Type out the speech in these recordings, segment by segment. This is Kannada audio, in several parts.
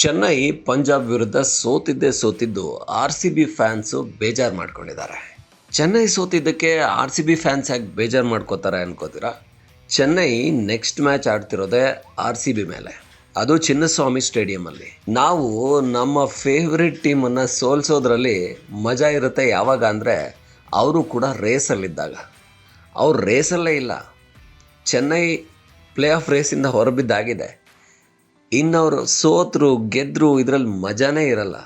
ಚೆನ್ನೈ ಪಂಜಾಬ್ ವಿರುದ್ಧ ಸೋತಿದ್ದೇ ಸೋತಿದ್ದು ಆರ್ ಸಿ ಬಿ ಫ್ಯಾನ್ಸು ಬೇಜಾರು ಮಾಡ್ಕೊಂಡಿದ್ದಾರೆ. ಚೆನ್ನೈ ಸೋತಿದ್ದಕ್ಕೆ ಆರ್ ಸಿ ಬಿ ಫ್ಯಾನ್ಸ್ ಯಾಕೆ ಬೇಜಾರು ಮಾಡ್ಕೋತಾರೆ ಅನ್ಕೋತೀರಾ? ಚೆನ್ನೈ ನೆಕ್ಸ್ಟ್ ಮ್ಯಾಚ್ ಆಡ್ತಿರೋದೇ ಆರ್ ಸಿ ಬಿ ಮೇಲೆ. ಅದು ಚಿನ್ನಸ್ವಾಮಿ ಸ್ಟೇಡಿಯಮಲ್ಲಿ. ನಾವು ನಮ್ಮ ಫೇವ್ರೆಟ್ ಟೀಮನ್ನು ಸೋಲ್ಸೋದ್ರಲ್ಲಿ ಮಜಾ ಇರುತ್ತೆ ಯಾವಾಗ ಅಂದರೆ ಅವರು ಕೂಡ ರೇಸಲ್ಲಿದ್ದಾಗ. ಅವ್ರು ರೇಸಲ್ಲೇ ಇಲ್ಲ. ಚೆನ್ನೈ ಪ್ಲೇ ಆಫ್ ರೇಸಿಂದ ಹೊರಬಿದ್ದಾಗಿದೆ. ಇನ್ನವರು ಸೋತರು ಗೆದ್ದರು ಇದರಲ್ಲಿ ಮಜಾನೇ ಇರಲ್ಲ.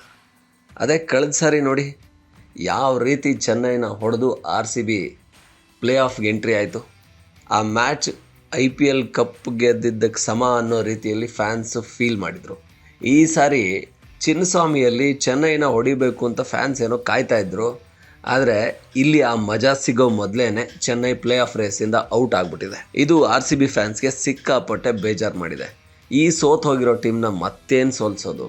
ಅದೇ ಕಳೆದ ಸಾರಿ ನೋಡಿ, ಯಾವ ರೀತಿ ಚೆನ್ನೈನ ಹೊಡೆದು ಆರ್ ಸಿ ಬಿ ಪ್ಲೇ ಆಫ್ಗೆ ಎಂಟ್ರಿ ಆಯಿತು. ಆ match I P L cup ಗೆದ್ದಿದ್ದಕ್ಕೆ ಸಮ ಅನ್ನೋ ರೀತಿಯಲ್ಲಿ ಫ್ಯಾನ್ಸ್ ಫೀಲ್ ಮಾಡಿದರು. ಈ ಸಾರಿ ಚಿನ್ನಸ್ವಾಮಿಯಲ್ಲಿ ಚೆನ್ನೈನ ಹೊಡಿಬೇಕು ಅಂತ ಫ್ಯಾನ್ಸ್ ಏನೋ ಕಾಯ್ತಾ ಇದ್ರು. ಆದರೆ ಇಲ್ಲಿ ಆ ಮಜಾ ಸಿಗೋ ಮೊದಲೇ ಚೆನ್ನೈ ಪ್ಲೇ ಆಫ್ ರೇಸಿಂದ ಔಟ್ ಆಗಿಬಿಟ್ಟಿದೆ. ಇದು ಆರ್ ಸಿ ಬಿ ಫ್ಯಾನ್ಸ್ಗೆ ಸಿಕ್ಕಾಪಟ್ಟೆ ಬೇಜಾರು ಮಾಡಿದೆ. ಈ ಸೋತ್ ಹೋಗಿರೋ ಟೀಮ್ನ ಮತ್ತೇನು ಸೋಲ್ಸೋದು?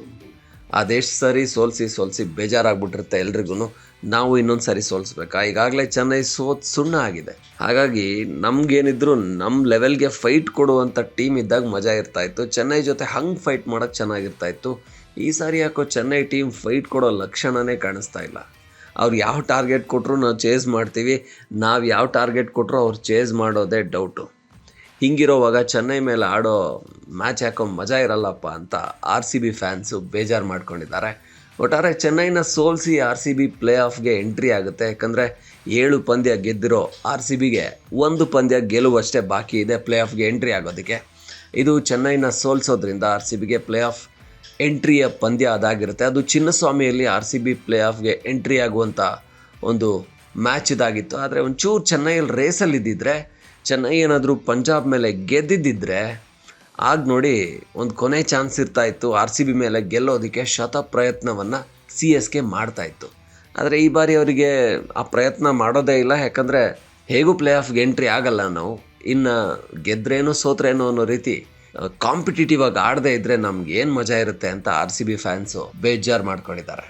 ಅದೆಷ್ಟು ಸರಿ ಸೋಲಿಸಿ ಸೋಲ್ಸಿ ಬೇಜಾರಾಗ್ಬಿಟ್ಟಿರುತ್ತೆ ಎಲ್ರಿಗೂ ನಾವು ಇನ್ನೊಂದು ಸರಿ ಸೋಲಿಸ್ಬೇಕಾ? ಈಗಾಗಲೇ ಚೆನ್ನೈ ಸೋತ್ ಸುಣ್ಣ ಆಗಿದೆ. ಹಾಗಾಗಿ ನಮಗೇನಿದ್ರು ನಮ್ಮ ಲೆವೆಲ್ಗೆ ಫೈಟ್ ಕೊಡುವಂಥ ಟೀಮ್ ಇದ್ದಾಗ ಮಜಾ ಇರ್ತಾ ಇತ್ತು ಚೆನ್ನೈ ಜೊತೆ ಹಂಗೆ ಫೈಟ್ ಮಾಡೋಕ್ಕೆ ಚೆನ್ನಾಗಿರ್ತಾ ಇತ್ತು ಈ ಸಾರಿ ಯಾಕೋ ಚೆನ್ನೈ ಟೀಮ್ ಫೈಟ್ ಕೊಡೋ ಲಕ್ಷಣವೇ ಕಾಣಿಸ್ತಾ ಇಲ್ಲ. ಅವ್ರು ಯಾವ ಟಾರ್ಗೆಟ್ ಕೊಟ್ಟರು ನಾವು ಚೇಸ್ ಮಾಡ್ತೀವಿ. ನಾವು ಯಾವ ಟಾರ್ಗೆಟ್ ಕೊಟ್ಟರು ಅವ್ರು ಚೇಸ್ ಮಾಡೋದೇ ಡೌಟು. ಹಿಂಗಿರೋವಾಗ ಚೆನ್ನೈ ಮೇಲೆ ಆಡೋ ಮ್ಯಾಚ್ ಹಾಕೋ ಮಜಾ ಇರಲ್ಲಪ್ಪ ಅಂತ ಆರ್ ಸಿ ಬಿ ಫ್ಯಾನ್ಸು ಬೇಜಾರು ಮಾಡ್ಕೊಂಡಿದ್ದಾರೆ. ಒಟ್ಟಾರೆ ಚೆನ್ನೈನ ಸೋಲ್ಸಿ ಆರ್ ಸಿ ಬಿ ಪ್ಲೇ ಆಫ್ಗೆ ಎಂಟ್ರಿ ಆಗುತ್ತೆ. ಯಾಕಂದರೆ ಏಳು ಪಂದ್ಯ ಗೆದ್ದಿರೋ ಆರ್ ಸಿ ಬಿಗೆ ಒಂದು ಪಂದ್ಯ ಗೆಲುವಷ್ಟೇ ಬಾಕಿ ಇದೆ ಪ್ಲೇ ಆಫ್ಗೆ ಎಂಟ್ರಿ ಆಗೋದಕ್ಕೆ. ಇದು ಚೆನ್ನೈನ ಸೋಲ್ಸೋದ್ರಿಂದ ಆರ್ ಸಿ ಬಿಗೆ ಪ್ಲೇ ಆಫ್ ಎಂಟ್ರಿಯ ಪಂದ್ಯ ಅದಾಗಿರುತ್ತೆ. ಅದು ಚಿನ್ನಸ್ವಾಮಿಯಲ್ಲಿ ಆರ್ ಸಿ ಬಿ ಪ್ಲೇ ಆಫ್ಗೆ ಎಂಟ್ರಿ ಆಗುವಂಥ ಒಂದು ಮ್ಯಾಚ್ ಇದಾಗಿತ್ತು. ಆದರೆ ಒಂಚೂರು ಚೆನ್ನೈಯಲ್ಲಿ ರೇಸಲ್ಲಿ ಇದ್ದಿದ್ರೆ ಚೆನ್ನೈ ಏನಾದರೂ ಪಂಜಾಬ್ ಮೇಲೆ ಗೆದ್ದಿದ್ದಿದ್ರೆ ಆಗ ನೋಡಿ ಒಂದು ಕೊನೆ ಚಾನ್ಸ್ ಇರ್ತಾ ಇತ್ತು ಆರ್ ಸಿ ಬಿ ಮೇಲೆ ಗೆಲ್ಲೋದಕ್ಕೆ ಶತ ಪ್ರಯತ್ನವನ್ನು ಸಿ ಎಸ್ ಕೆ ಮಾಡ್ತಾ ಇತ್ತು ಆದರೆ ಈ ಬಾರಿ ಅವರಿಗೆ ಆ ಪ್ರಯತ್ನ ಮಾಡೋದೇ ಇಲ್ಲ. ಯಾಕಂದರೆ ಹೇಗೂ ಪ್ಲೇ ಆಫ್ಗೆ ಎಂಟ್ರಿ ಆಗಲ್ಲ ನಾವು. ಇನ್ನು ಗೆದ್ರೇನು ಸೋತ್ರೇನು ಅನ್ನೋ ರೀತಿ ಕಾಂಪಿಟೇಟಿವ್ ಆಗಿ ಆಡದೇ ಇದ್ದರೆ ನಮ್ಗೆ ಏನು ಮಜಾ ಇರುತ್ತೆ ಅಂತ ಆರ್ ಸಿ ಬಿ ಫ್ಯಾನ್ಸು ಬೇಜಾರು ಮಾಡ್ಕೊಂಡಿದ್ದಾರೆ.